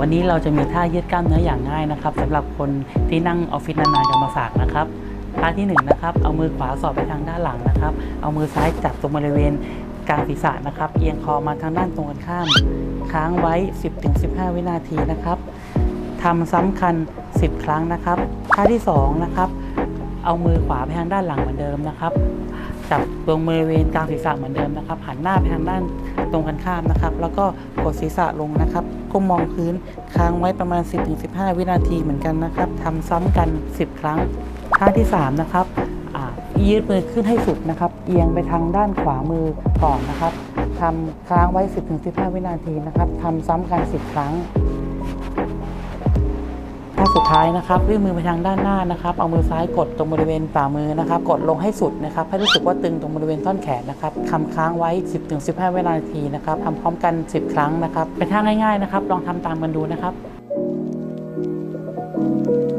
วันนี้เราจะมีท่ายืดกล้ามเนื้ออย่างง่ายนะครับสำหรับคนที่นั่งออฟฟิศนานๆกันมาฝากนะครับท่าที่หนึ่งนะครับเอามือขวาสอดไปทางด้านหลังนะครับ เอามือซ้ายจับตรงบริเวณกลางศีรษะนะครับ เอียงคอมาทางด้านตรงกันข้าม ค้างไว้ 10-15 วินาทีนะครับทำซ้ำคัน 10 ครั้งนะครับท่าที่สองนะครับเอามือขวาไปทางด้านหลังเหมือนเดิมนะครับจับตรงบริเวณกลางศีรษะเหมือนเดิมนะครับหันหน้าไปทางด้าน รงกันข้ามนะครับ แล้วก็กดศีรษะลงนะครับก้มมองพื้นค้างไว้ประมาณ 10-15 วินาทีเหมือนกันนะครับทำซ้ำกัน 10 ครั้งท่าที่ 3 นะครับอ่ายืดมือขึ้นให้สุดนะครับ เอียงไปทางด้านขวามือก่อนนะครับทำค้างไว้ 10-15 วินาทีนะครับทำซ้ำกัน 10 ครั้ง ท่าสุดท้ายนะครับวิ่นมือไปทางด้านหน้านะครับ เอามือซ้ายกดตรงบริเวณฝ่ามือนะครับ กดลงให้สุดนะครับให้รู้สึกว่าตึงตรงบริเวณต้นแขนนะครับคำค้างไว้ 10-15 วินาทีนะครับทำพร้อมกัน 10 ครั้งนะครับ เป็นท่าง่ายๆนะครับ ลองทำตามกันดูนะครับ thank you